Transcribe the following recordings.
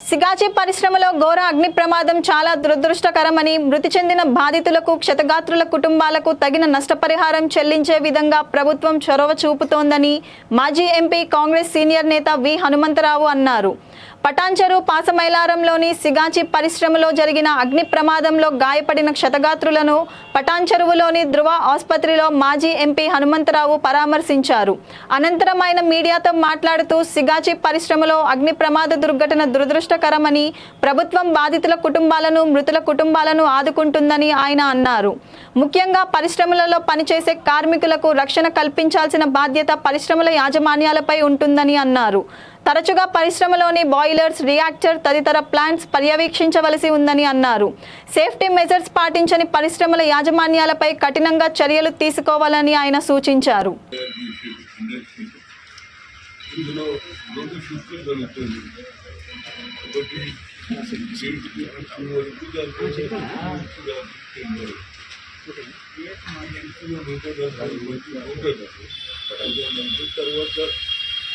సిగాచి పరిశ్రమలో ఘోర అగ్ని ప్రమాదం చాలా దురదృష్టకరమని మృతి చెందిన బాధితులకు క్షతగాత్రుల కుటుంబాలకు తగిన నష్టపరిహారం చెల్లించే విధంగా ప్రభుత్వం చొరవ చూపుతోందని మాజీ ఎంపీ కాంగ్రెస్ సీనియర్ నేత వి. హనుమంతరావు అన్నారు. పటాన్చెరు పాసమైలారంలోని సిగాచి పరిశ్రమలో జరిగిన అగ్ని ప్రమాదంలో గాయపడిన క్షతగాత్రులను పటాన్చెరువులోని ధృవ ఆసుపత్రిలో మాజీ ఎంపీ హనుమంతరావు పరామర్శించారు. అనంతరం ఆయన మీడియాతో మాట్లాడుతూ సిగాచి పరిశ్రమలో అగ్ని ప్రమాద దుర్ఘటన దురదృష్టకరమని ప్రభుత్వం బాధితుల కుటుంబాలను మృతుల కుటుంబాలను ఆదుకుంటుందని ఆయన అన్నారు. ముఖ్యంగా పరిశ్రమలలో పనిచేసే కార్మికులకు రక్షణ కల్పించాల్సిన బాధ్యత పరిశ్రమల యాజమాన్యాలపై ఉంటుందని అన్నారు. తరచుగా పరిశ్రమలోని బాయిలర్స్ రియాక్టర్ తదితర ప్లాంట్స్ పర్యవేక్షించవలసి ఉందని అన్నారు. సేఫ్టీ మెజర్స్ పాటించని పరిశ్రమల యాజమాన్యాలపై కఠినంగా చర్యలు తీసుకోవాలని ఆయన సూచించారు. ఇందులో రెండు షిఫ్ట్లు జరుగుతుంది ఒకటి వరకు టెన్ వరకు తర్వాత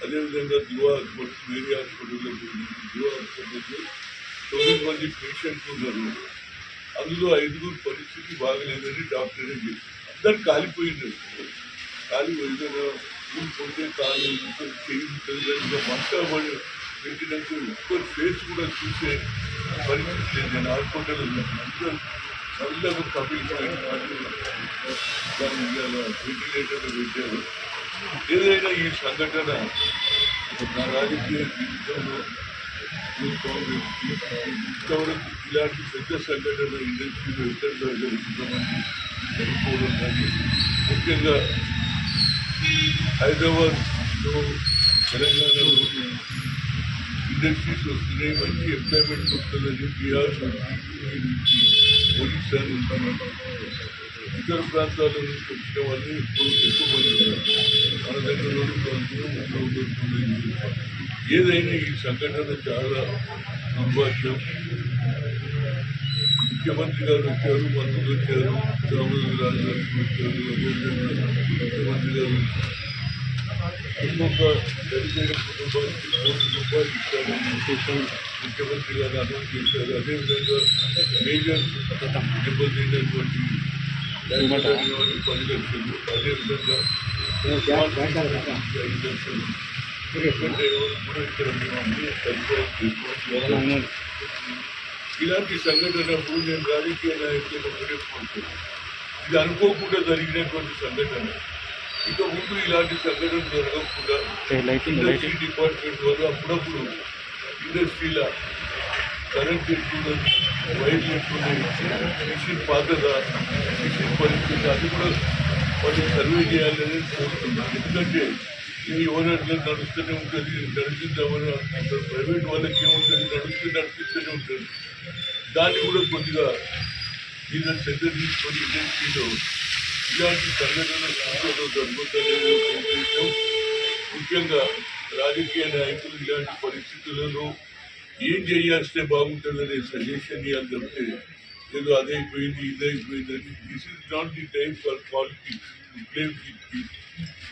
అదేవిధంగా దివా హాస్పిటల్ వేరే హాస్పిటల్లో దివా హాస్పిటల్లో తొమ్మిది మంది పేషెంట్స్ ఉన్నారు అందులో ఐదుగురు పరిస్థితి బాగలేదని డాక్టరే చెప్పారు అందరు కాలిపోయినారు కాలి ఏదైనా కూలిపోతే కాలు ఇంకొకరు చెయ్యి ఉంటుంది ఇంకా మంట పడి పెట్టినట్టు ఒక్కరు ఫేస్ కూడా చూసే పరిస్థితి లేదు నేను హాస్పిటల్ ఉన్నాను అందరూ నల్లగా కమిలిపోయిన దాన్ని ఇవాళ వెంటిలేటర్ పెట్టారు ఏదైనా ఈ సంఘటన నా రాజకీయ జీవితంలో ఈ కాంగ్రెస్ ఇంతవరకు ఇలాంటి పెద్ద సంఘటన ఇండస్ట్రీలో ఎక్కడ జరుగుతుందని చనిపోవడం కానీ ముఖ్యంగా హైదరాబాద్లో తెలంగాణలో ఇండస్ట్రీస్ వస్తున్నాయి మంచి ఎంప్లాయ్మెంట్ వస్తుందని బీహార్ నుంచి నుంచి ఒడిశా నుంచి ఇతర ప్రాంతాల నుంచి వచ్చిన వాళ్ళు ఎక్కువ ఎక్కువ మంది ఉన్నారు మన దగ్గర ఉద్యోగులు ఏదైనా ఈ సంఘటన చాలా దుర్భాగ్యం ముఖ్యమంత్రి గారు వచ్చారు మంత్రులు వచ్చారు రామోజీ రాజు గారు వచ్చారు అదేవిధంగా ముఖ్యమంత్రి గారు ఒక్కొక్క చనిపోయిన కుటుంబానికి కోటి రూపాయలు ఇస్తారని ముఖ్యమంత్రి గారు అనౌన్స్ చేశారు అదేవిధంగా మేజర్ దెబ్బతిన్నటువంటి ఇలాంటి సంఘటనప్పుడు నేను రాజకీయ నాయకులను కోరుతున్నాను ఇది అనుకోకుండా జరిగినటువంటి సంఘటన. ఇక ముందు ఇలాంటి సంఘటన జరగకుండా ఇండస్ట్రీ డిపార్ట్మెంట్ వాళ్ళు అప్పుడప్పుడు ఇండస్ట్రీల కరెంట్ ఎక్కువ వైర్లు ఎక్కువ మిషన్ పాతదా మిషన్ పరిస్థితి అది కూడా వాళ్ళు సర్వే చేయాలని కోరుతున్నాను. ఎందుకంటే ఇది ఓనర్లు నడుస్తూనే ఉంటుంది నడిచింది ఎవరు? ప్రైవేట్ వాళ్ళకి ఏముంటుంది? నడుస్తూ నడిపిస్తూనే ఉంటుంది. దాన్ని కూడా కొద్దిగా దీని శ్రద్ధ తీసుకొని ఇండస్ట్రీలో ఇలాంటి సంఘటనలు ఫ్యూచర్లో ముఖ్యంగా రాజకీయ నాయకులు ఇలాంటి పరిస్థితులలో یہ باٹد نہیں سجشن ادائید فروٹ